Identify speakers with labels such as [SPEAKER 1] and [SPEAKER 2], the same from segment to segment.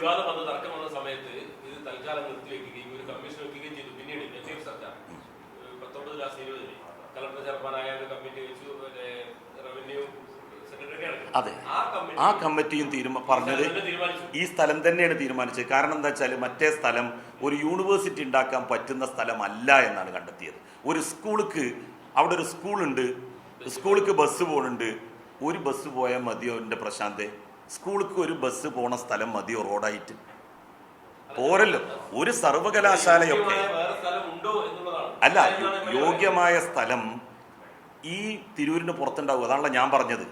[SPEAKER 1] വിവാദം വന്ന തർക്കം വന്ന സമയത്ത് ഇത് തൽക്കാലം നിർത്തിവെക്കുകയും ഒരു കമ്മീഷൻ വെക്കുകയും ചെയ്തു. പിന്നീട് എൽ ഡി എഫ് സർക്കാർ പത്തൊമ്പത് ലാസ്റ്റ് ഇരുപതിന് കളക്ടർ ചെയർമാനായ ഒരു കമ്മിറ്റി വെച്ചു. റവന്യൂ
[SPEAKER 2] അതെ.
[SPEAKER 1] ആ കമ്മിറ്റി
[SPEAKER 2] കമ്മിറ്റിയും തീരുമാ പറഞ്ഞത് ഈ സ്ഥലം തന്നെയാണ് തീരുമാനിച്ചത്. കാരണം എന്താ വെച്ചാൽ മറ്റേ സ്ഥലം ഒരു യൂണിവേഴ്സിറ്റി ഉണ്ടാക്കാൻ പറ്റുന്ന സ്ഥലമല്ല എന്നാണ് കണ്ടെത്തിയത്. ഒരു സ്കൂൾക്ക് അവിടെ ഒരു സ്കൂളുണ്ട്. സ്കൂൾക്ക് ബസ് പോകുന്നുണ്ട് ഒരു ബസ് പോയാൽ മതിയോ എന്റെ പ്രശാന്തെ? സ്കൂൾക്ക് ഒരു ബസ് പോണ സ്ഥലം മതിയോ റോഡായിട്ട്. പോരല്ലോ. ഒരു സർവകലാശാലയൊക്കെ. അല്ല യോഗ്യമായ സ്ഥലം ഈ തിരൂരിന് പുറത്തുണ്ടാവും അതാണല്ലോ ഞാൻ പറഞ്ഞത്.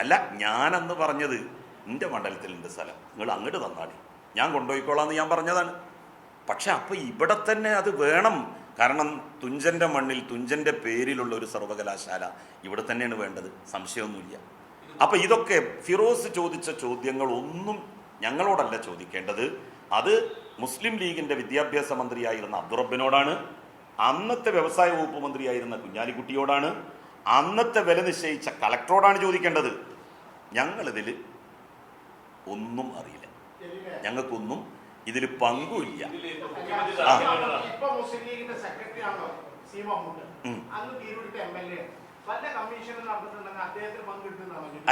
[SPEAKER 2] അല്ല ഞാനെന്ന് പറഞ്ഞത് എന്റെ മണ്ഡലത്തിലുണ്ട് സ്ഥലം. നിങ്ങൾ അങ്ങോട്ട് തന്നാടി ഞാൻ കൊണ്ടുപോയിക്കോളാം എന്ന് ഞാൻ പറഞ്ഞതാണ്. പക്ഷെ അപ്പൊ ഇവിടെ തന്നെ അത് വേണം. കാരണം തുഞ്ചന്റെ മണ്ണിൽ തുഞ്ചന്റെ പേരിലുള്ള ഒരു സർവകലാശാല ഇവിടെ തന്നെയാണ് വേണ്ടത്. സംശയമൊന്നുമില്ല. അപ്പൊ ഇതൊക്കെ ഫിറോസ് ചോദിച്ച ചോദ്യങ്ങൾ ഒന്നും ഞങ്ങളോടല്ല ചോദിക്കേണ്ടത്. അത് മുസ്ലിം ലീഗിന്റെ വിദ്യാഭ്യാസ മന്ത്രിയായിരുന്ന അബ്ദുറബിനോടാണ് അന്നത്തെ വ്യവസായ വകുപ്പ് മന്ത്രിയായിരുന്ന കുഞ്ഞാലിക്കുട്ടിയോടാണ്. അന്നത്തെ വില നിശ്ചയിച്ച കളക്ടറോടാണ് ചോദിക്കേണ്ടത്. ഞങ്ങളിതിൽ ഒന്നും അറിയില്ല. ഞങ്ങൾക്കൊന്നും ഇതിൽ പങ്കുമില്ല. ആ.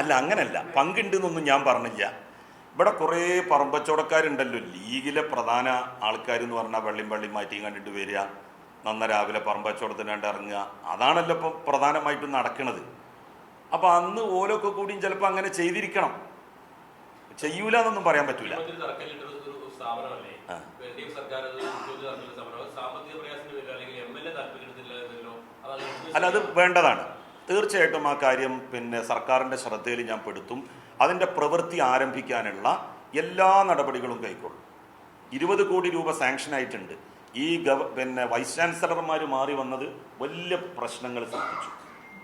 [SPEAKER 2] അല്ല അങ്ങനല്ല. പങ്കുണ്ടെന്നൊന്നും ഞാൻ പറഞ്ഞില്ല. ഇവിടെ കുറേ പറമ്പച്ചവടക്കാരുണ്ടല്ലോ. ലീഗിലെ പ്രധാന ആൾക്കാർ എന്ന് പറഞ്ഞാൽ വെള്ളിയും വെള്ളിയും മാറ്റി കണ്ടിട്ട് വരിക. നന്ന രാവിലെ പറമ്പച്ചവടത്തിന് കണ്ട് ഇറങ്ങുക. അതാണല്ലോ ഇപ്പം പ്രധാനമായിട്ടും നടക്കുന്നത് അപ്പം അന്ന് ഓലൊക്കെ കൂടിയും ചിലപ്പോൾ അങ്ങനെ ചെയ്തിരിക്കണം. ചെയ്യൂല എന്നൊന്നും പറയാൻ പറ്റൂല. അല്ല അത് വേണ്ടതാണ്. തീർച്ചയായിട്ടും ആ കാര്യം പിന്നെ സർക്കാരിന്റെ ശ്രദ്ധയിൽ ഞാൻ പെടുത്തും. അതിന്റെ പ്രവൃത്തി ആരംഭിക്കാനുള്ള എല്ലാ നടപടികളും കൈക്കൊള്ളും. ഇരുപത് കോടി രൂപ സാങ്ഷൻ ആയിട്ടുണ്ട്. ഈ ഗവ പിന്നെ വൈസ് ചാൻസലർമാർ മാറി വന്നത് വലിയ പ്രശ്നങ്ങൾ സൃഷ്ടിച്ചു.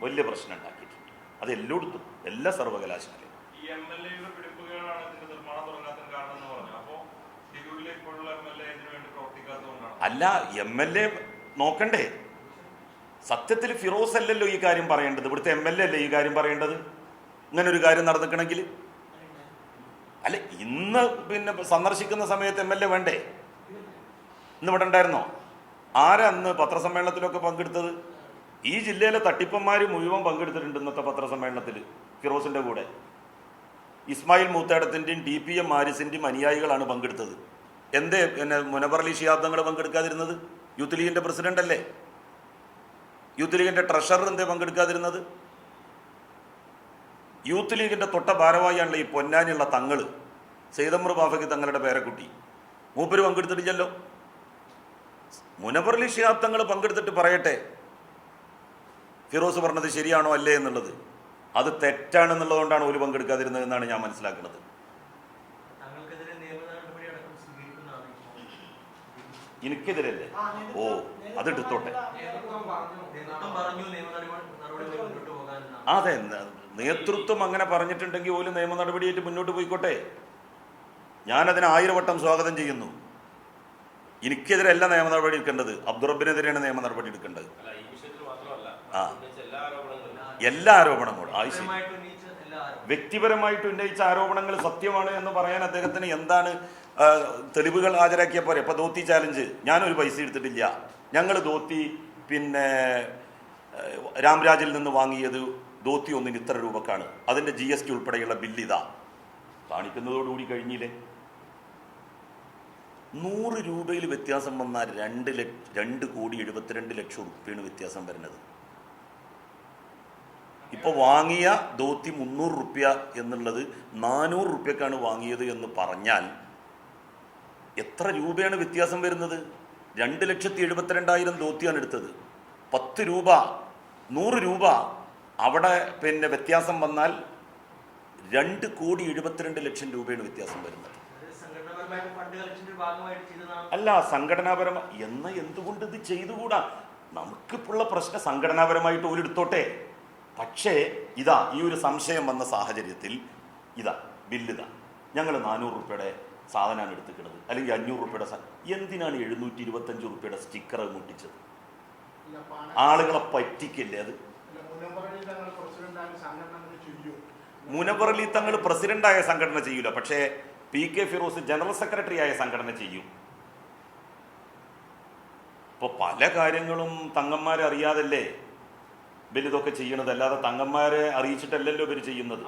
[SPEAKER 2] വലിയ പ്രശ്നം ഉണ്ടാക്കിയിട്ടുണ്ട്. അത് എല്ലായിടത്തും എല്ലാ സർവകലാശാലയും അല്ല എം എൽ എ നോക്കണ്ടേ. സത്യത്തിൽ ഫിറോസ് അല്ലല്ലോ ഈ കാര്യം പറയേണ്ടത്. ഇവിടുത്തെ എം എൽ എ അല്ലേ ഈ കാര്യം പറയേണ്ടത്? ഇങ്ങനെ ഒരു കാര്യം നടന്നിക്കണമെങ്കിൽ? അല്ല ഇന്ന് പിന്നെ സന്ദർശിക്കുന്ന സമയത്ത് എം എൽ എ വേണ്ടേ? ഇന്ന് ഇവിടെ ഉണ്ടായിരുന്നോ? ആരാ അന്ന് പത്രസമ്മേളനത്തിലൊക്കെ പങ്കെടുത്തത്? ഈ ജില്ലയിലെ തട്ടിപ്പന്മാർ മുഴുവൻ പങ്കെടുത്തിട്ടുണ്ട് ഇന്നത്തെ പത്രസമ്മേളനത്തിൽ ഫിറോസിന്റെ കൂടെ. ഇസ്മായിൽ മൂത്തേടത്തിന്റെയും ഡി പി എം മാരിസിന്റെയും അനുയായികളാണ് പങ്കെടുത്തത്. എന്തേ പിന്നെ മുനബറലി ഷിയാബ് തങ്ങൾ പങ്കെടുക്കാതിരുന്നത്? യൂത്ത് ലീഗിന്റെ പ്രസിഡന്റ് അല്ലേ? യൂത്ത് ലീഗിന്റെ ട്രഷറർ എന്തേ പങ്കെടുക്കാതിരുന്നത്? യൂത്ത് ലീഗിന്റെ തൊട്ട ഭാരവാഹിയാണല്ലോ ഈ പൊന്നാനിയുള്ള തങ്ങൾ. സെയ്തമ്ര ബാഫയ്ക്ക് തങ്ങളുടെ പേരക്കുട്ടി. മൂപ്പര് പങ്കെടുത്തിട്ടില്ലല്ലോ. മുനവർലി ഷിഹാബ് തങ്ങൾ പങ്കെടുത്തിട്ട് പറയട്ടെ. ഫിറോസ് പറഞ്ഞത് ശരിയാണോ അല്ലേ എന്നുള്ളത്. അത് തെറ്റാണെന്നുള്ളതുകൊണ്ടാണ് ഒരു പങ്കെടുക്കാതിരുന്നത് എന്നാണ് ഞാൻ മനസ്സിലാക്കുന്നത്
[SPEAKER 3] താങ്കൾക്കെതിരെ നിയമ നടപടി അടക്കം സ്വീകരിക്കുന്നതാണ് ഇപ്പോൾ
[SPEAKER 2] എനിക്കെതിരല്ലേ ഓ അത് എടുത്തോട്ടെ
[SPEAKER 3] നേതൃത്വം പറഞ്ഞു നേതൃത്വം പറഞ്ഞു നിയമ നടപടി നടപടി മുന്നോട്ട് എടുത്തോട്ടെ
[SPEAKER 2] അതെ. നേതൃത്വം അങ്ങനെ പറഞ്ഞിട്ടുണ്ടെങ്കിൽ പോലും നിയമ നടപടിയായിട്ട് മുന്നോട്ട് പോയിക്കോട്ടെ. ഞാനതിന് ആയിരം വട്ടം സ്വാഗതം ചെയ്യുന്നു. എനിക്കെതിരല്ല നിയമ നടപടി എടുക്കേണ്ടത്. അബ്ദുറബിനെതിരെയാണ് നിയമ നടപടി എടുക്കേണ്ടത്.
[SPEAKER 1] അല്ല ഈ വിഷയത്തിൽ മാത്രമല്ല.
[SPEAKER 2] ആ.
[SPEAKER 1] എല്ലാ ആരോപണങ്ങളും
[SPEAKER 2] എല്ലാ ആരോപണങ്ങളും. ആവശ്യം
[SPEAKER 3] വ്യക്തിപരമായിട്ട് ഉന്നയിച്ച
[SPEAKER 2] ആരോപണങ്ങൾ സത്യമാണ് എന്ന് പറയാൻ അദ്ദേഹത്തിന് എന്താണ് തെളിവുകൾ ഹാജരാക്കിയ പോരെ ഇപ്പൊ ധോത്തി ചാലഞ്ച് ഞാനൊരു പൈസ എടുത്തിട്ടില്ല. ഞങ്ങൾ ധോത്തി പിന്നെ രാംരാജിൽ നിന്ന് വാങ്ങിയത് ധോത്തി ഒന്നിന് ഇത്ര രൂപക്കാണ്. അതിന്റെ ജി എസ് ടി ഉൾപ്പെടെയുള്ള ബില്ല് ഇതാ. കാണിക്കുന്നതോടുകൂടി കഴിഞ്ഞില്ലേ? നൂറ് രൂപയിൽ വ്യത്യാസം വന്നാൽ രണ്ട് ലക്ഷ രണ്ട് കോടി എഴുപത്തിരണ്ട് ലക്ഷം ഉറുപ്പ്യാണ് വ്യത്യാസം വരുന്നത്. ഇപ്പോൾ വാങ്ങിയ ധോത്തി മുന്നൂറ് റുപ്യ എന്നുള്ളത് നാനൂറ് റുപ്യക്കാണ് വാങ്ങിയത് എന്ന് പറഞ്ഞാൽ എത്ര രൂപയാണ് വ്യത്യാസം വരുന്നത്? രണ്ട് ലക്ഷത്തി എഴുപത്തിരണ്ടായിരം ധോത്തിയാണ് എടുത്തത്. പത്ത് രൂപ നൂറ് രൂപ. അവിടെ പിന്നെ വ്യത്യാസം വന്നാൽ രണ്ട് കോടി എഴുപത്തിരണ്ട് ലക്ഷം രൂപയാണ് വ്യത്യാസം വരുന്നത്. അല്ല സംഘടനാപരമായി എന്ന എന്തുകൊണ്ട് ഇത് ചെയ്തുകൂടാ? നമുക്കിപ്പോഴുള്ള പ്രശ്നം സംഘടനാപരമായിട്ട് ഓലെടുത്തോട്ടെ? പക്ഷേ ഇതാ ഈ ഒരു സംശയം വന്ന സാഹചര്യത്തിൽ ഇതാ ബില്ലിതാ ഞങ്ങൾ നാനൂറ് റുപ്യയുടെ സാധനമാണ് എടുത്തിക്കണത് അല്ലെങ്കിൽ അഞ്ഞൂറ് റുപ്യയുടെ എന്തിനാണ് എഴുന്നൂറ്റി ഇരുപത്തഞ്ച് റുപ്യയുടെ സ്റ്റിക്കർ മുട്ടിച്ചത്? ആളുകളെ പറ്റിക്കല്ലേ അത്? മുനവറലി തങ്ങൾ പ്രസിഡന്റായ സംഘടന ചെയ്യൂല. പക്ഷേ P K Firoz general secretary ആയ സംഘടന ചെയ്യും. ഇപ്പോൾ പല കാര്യങ്ങളും തങ്ങന്മാരെ അറിയാതല്ലേ ഇവരിതൊക്കെ ചെയ്യണത് അല്ലാതെ തങ്ങന്മാരെ അറിയിച്ചിട്ടല്ലല്ലോ ഇവർ ചെയ്യുന്നത്.